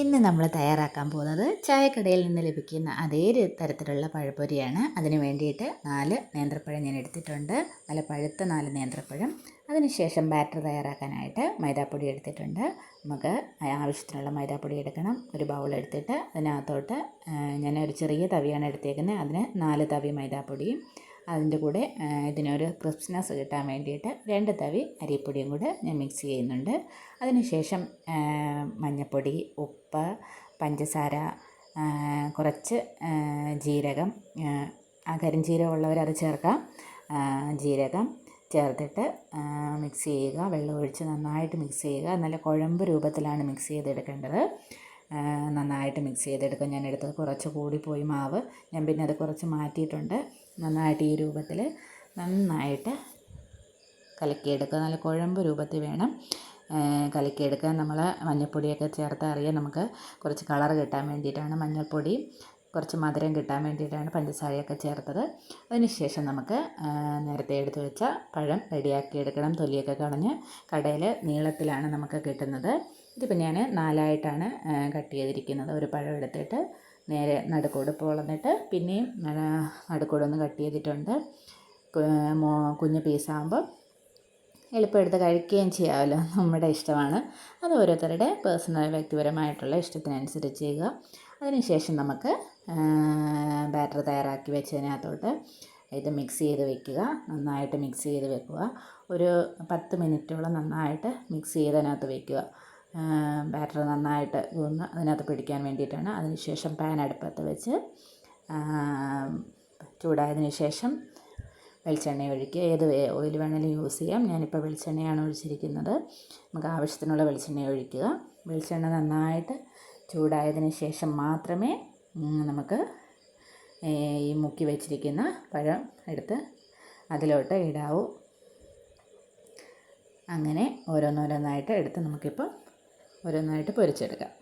ഇന്ന് നമ്മൾ തയ്യാറാക്കാൻ പോകുന്നത് ചായക്കടയിൽ നിന്ന് ലഭിക്കുന്ന അതേ തരത്തിലുള്ള പഴപ്പൊരിയാണ് അതിന് വേണ്ടിയിട്ട് നാല് നേന്ത്രപ്പഴം ഞാൻ എടുത്തിട്ടുണ്ട്. നല്ല പഴുത്ത നാല് നേന്ത്രപ്പഴം. അതിനുശേഷം ബാറ്റർ തയ്യാറാക്കാനായിട്ട് മൈദാപ്പൊടി എടുത്തിട്ടുണ്ട്. നമുക്ക് ആവശ്യത്തിനുള്ള മൈദാപ്പൊടി എടുക്കണം. ഒരു ബൗൾ എടുത്തിട്ട് അതിനകത്തോട്ട് ഞാൻ ഒരു ചെറിയ തവിയാണ് എടുത്തേക്കുന്നത്. അതിന് നാല് തവി മൈദാപ്പൊടിയും അതിന്റെ കൂടെ ഇതിനൊരു ക്രിസ്പ്നെസ് കിട്ടാൻ വേണ്ടിയിട്ട് രണ്ട് തവി അരിപ്പൊടിയും കൂടെ ഞാൻ മിക്സ് ചെയ്യുന്നുണ്ട്. അതിനുശേഷം മഞ്ഞൾപ്പൊടി ഉപ്പ് പഞ്ചസാര കുറച്ച് ജീരകം കരിഞ്ജീരകം ഉള്ളവർ അത് ചേർക്കാം. ജീരകം ചേർത്തിട്ട് മിക്സ് ചെയ്യുക. വെള്ളം ഒഴിച്ച് നന്നായിട്ട് മിക്സ് ചെയ്യുക. നല്ല കുഴമ്പ് രൂപത്തിലാണ് മിക്സ് ചെയ്തെടുക്കേണ്ടത്. നന്നായിട്ട് മിക്സ് ചെയ്തെടുക്കും. ഞാൻ എടുത്തത് കുറച്ച് കൂടിപ്പോയി മാവ്. ഞാൻ പിന്നെ അത് കുറച്ച് മാറ്റിയിട്ടുണ്ട്. നന്നായിട്ട് ഈ രൂപത്തിൽ നന്നായിട്ട് കലക്കിയെടുക്കുക. നല്ല കുഴമ്പ് രൂപത്തിൽ വേണം കലക്കിയെടുക്കാൻ. നമ്മൾ മഞ്ഞൾപ്പൊടിയൊക്കെ ചേർത്ത് അറിയാം. നമുക്ക് കുറച്ച് കളർ കിട്ടാൻ വേണ്ടിയിട്ടാണ് മഞ്ഞൾപ്പൊടി കുറച്ച് മധുരം കിട്ടാൻ വേണ്ടിയിട്ടാണ് പഞ്ചസാരയൊക്കെ ചേർത്തത്. അതിനുശേഷം നമുക്ക് നേരത്തെ എടുത്തു വെച്ച പഴം റെഡിയാക്കി എടുക്കണം. തൊലിയൊക്കെ കളഞ്ഞ് കടയിൽ നീളത്തിലാണ് നമുക്ക് കിട്ടുന്നത്. ഇതിപ്പോൾ ഞാൻ നാലായിട്ടാണ് കട്ട് ചെയ്തിരിക്കുന്നത്. ഒരു പഴം എടുത്തിട്ട് നേരെ നടുക്കോട് പൊളന്നിട്ട് പിന്നെയും നടുക്കോടൊന്ന് കട്ട് ചെയ്തിട്ടുണ്ട്. കുഞ്ഞ് പീസാകുമ്പോൾ എളുപ്പം എടുത്ത് കഴിക്കുകയും ചെയ്യാമല്ലോ. നമ്മുടെ ഇഷ്ടമാണ്. അത് ഓരോരുത്തരുടെ പേഴ്സണൽ വ്യക്തിപരമായിട്ടുള്ള ഇഷ്ടത്തിനനുസരിച്ച് ചെയ്യുക. അതിനുശേഷം നമുക്ക് ബാറ്റർ തയ്യാറാക്കി വെച്ചതിനകത്തോട്ട് ഇത് മിക്സ് ചെയ്ത് വെക്കുക. നന്നായിട്ട് മിക്സ് ചെയ്ത് വെക്കുക. ഒരു പത്ത് മിനിറ്റോളം നന്നായിട്ട് മിക്സ് ചെയ്തതിനകത്ത് വെക്കുക. ബാറ്റർ നന്നായിട്ട് ഒന്ന് അതിനകത്ത് പിടിക്കാൻ വേണ്ടിയിട്ടാണ്. അതിനുശേഷം പാൻ അടുപ്പത്ത് വെച്ച് ചൂടായതിനു ശേഷം വെളിച്ചെണ്ണ ഒഴിക്കുക. ഏത് ഓയിൽ വേണമെങ്കിലും യൂസ് ചെയ്യാം. ഞാനിപ്പോൾ വെളിച്ചെണ്ണയാണ് ഒഴിച്ചിരിക്കുന്നത്. നമുക്ക് ആവശ്യത്തിനുള്ള വെളിച്ചെണ്ണ ഒഴിക്കുക. വെളിച്ചെണ്ണ നന്നായിട്ട് ചൂടായതിന് ശേഷം മാത്രമേ നമുക്ക് ഈ മുക്കി വെച്ചിരിക്കുന്ന പഴം എടുത്ത് അതിലോട്ട് ഇടാവൂ. അങ്ങനെ ഓരോന്നോരോന്നായിട്ട് എടുത്ത് നമുക്കിപ്പോൾ ഓരോന്നായിട്ട് പൊരിച്ചെടുക്കാം.